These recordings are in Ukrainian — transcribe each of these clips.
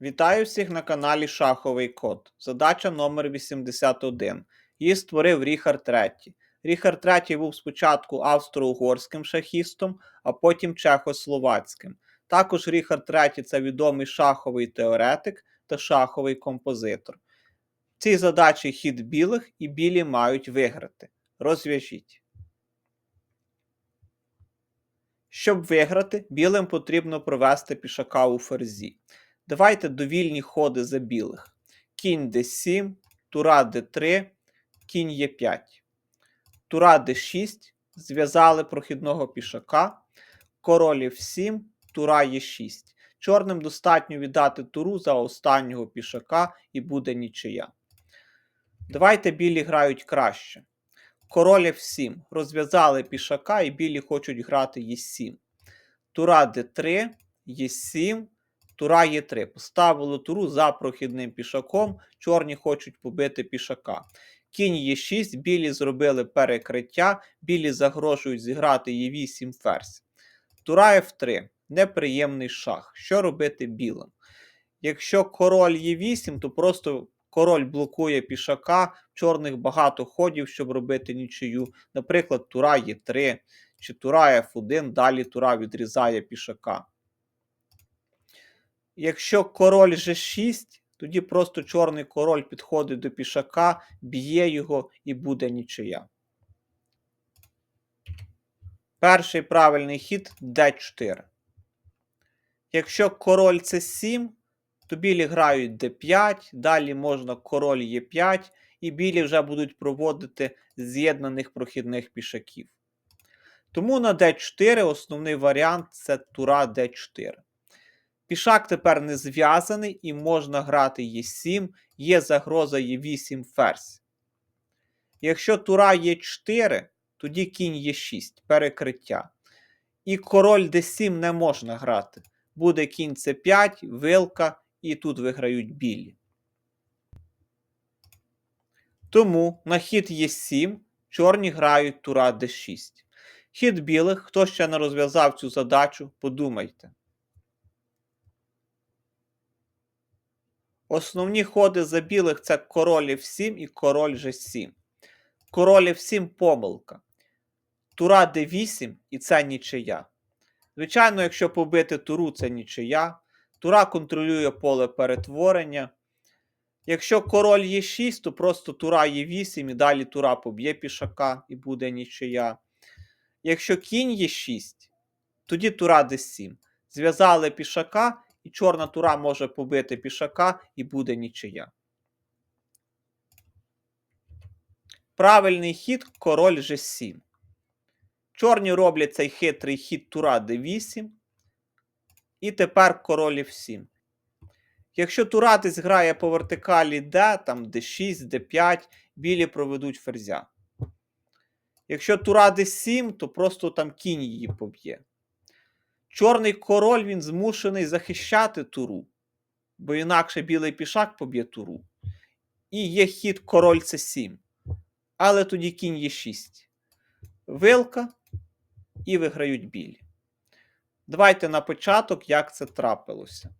Вітаю всіх на каналі Шаховий Код. Задача номер 81. Її створив Ріхард III. Ріхард III був спочатку австро-угорським шахістом, а потім чехословацьким. Також Ріхард III це відомий шаховий теоретик та шаховий композитор. В цій задачі хід білих і білі мають виграти. Розв'яжіть. Щоб виграти, білим потрібно провести пішака у ферзі. Давайте довільні ходи за білих. Кінь d7, тура d3, кінь e5. Тура d6, зв'язали прохідного пішака, король f7, тура e6. Чорним достатньо віддати туру за останнього пішака і буде нічия. Давайте білі грають краще. Король f7. Розв'язали пішака і білі хочуть грати e7. Тура d3, e7, тура Е3. Поставили туру за прохідним пішаком. Чорні хочуть побити пішака. Кінь Е6, білі зробили перекриття, білі загрожують зіграти Е8 ферзь. Тура F3. Неприємний шах. Що робити білим? Якщо король Е8, то просто король блокує пішака, чорних багато ходів, щоб робити нічию. Наприклад, тура Е3 чи тура F1, далі тура відрізає пішака. Якщо король G6, тоді просто чорний король підходить до пішака, б'є його і буде нічия. Перший правильний хід d4. Якщо король c7, то білі грають d5, далі можна король e5, і білі вже будуть проводити з'єднаних прохідних пішаків. Тому на d4 основний варіант це тура d4. Пішак тепер не зв'язаний і можна грати Е7, є загроза Е8 ферзь. Якщо тура Е4, тоді кінь Е6, перекриття. І король d7 не можна грати. Буде кінь С5, вилка, і тут виграють білі. Тому на хід Е7 чорні грають тура d6. Хід білих, хто ще не розв'язав цю задачу, подумайте. Основні ходи за білих це король F7 і король G7. Король F7 помилка. Тура D8 і це нічия. Звичайно, якщо побити туру, це нічия. Тура контролює поле перетворення. Якщо король Е6, то просто тура Е8 і далі тура поб'є пішака і буде нічия. Якщо кінь Е6, тоді тура d7. Зв'язали пішака і чорна тура може побити пішака і буде нічия. Правильний хід король G7. Чорні роблять цей хитрий хід тура d8. І тепер король F7. Якщо тура десь грає по вертикалі D, там d6, d5, білі проведуть ферзя. Якщо тура d7, то просто там кінь її поб'є. Чорний король він змушений захищати туру, бо інакше білий пішак поб'є туру. І є хід король С7. Але тоді кінь є 6. Вилка і виграють білі. Давайте на початок, як це трапилося.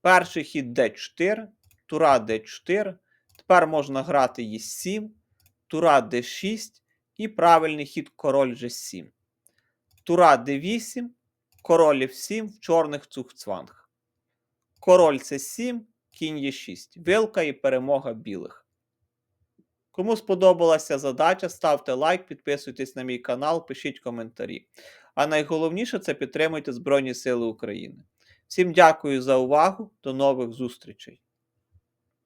Перший хід d4, тура d4. Тепер можна грати Е7, тура d6 і правильний хід король G7. Тура d8 король F7 в чорних цухцванг. Король С7, кінь Е6. Вилка і перемога білих. Кому сподобалася задача, ставте лайк, підписуйтесь на мій канал, пишіть коментарі. А найголовніше це підтримуйте Збройні Сили України. Всім дякую за увагу, до нових зустрічей!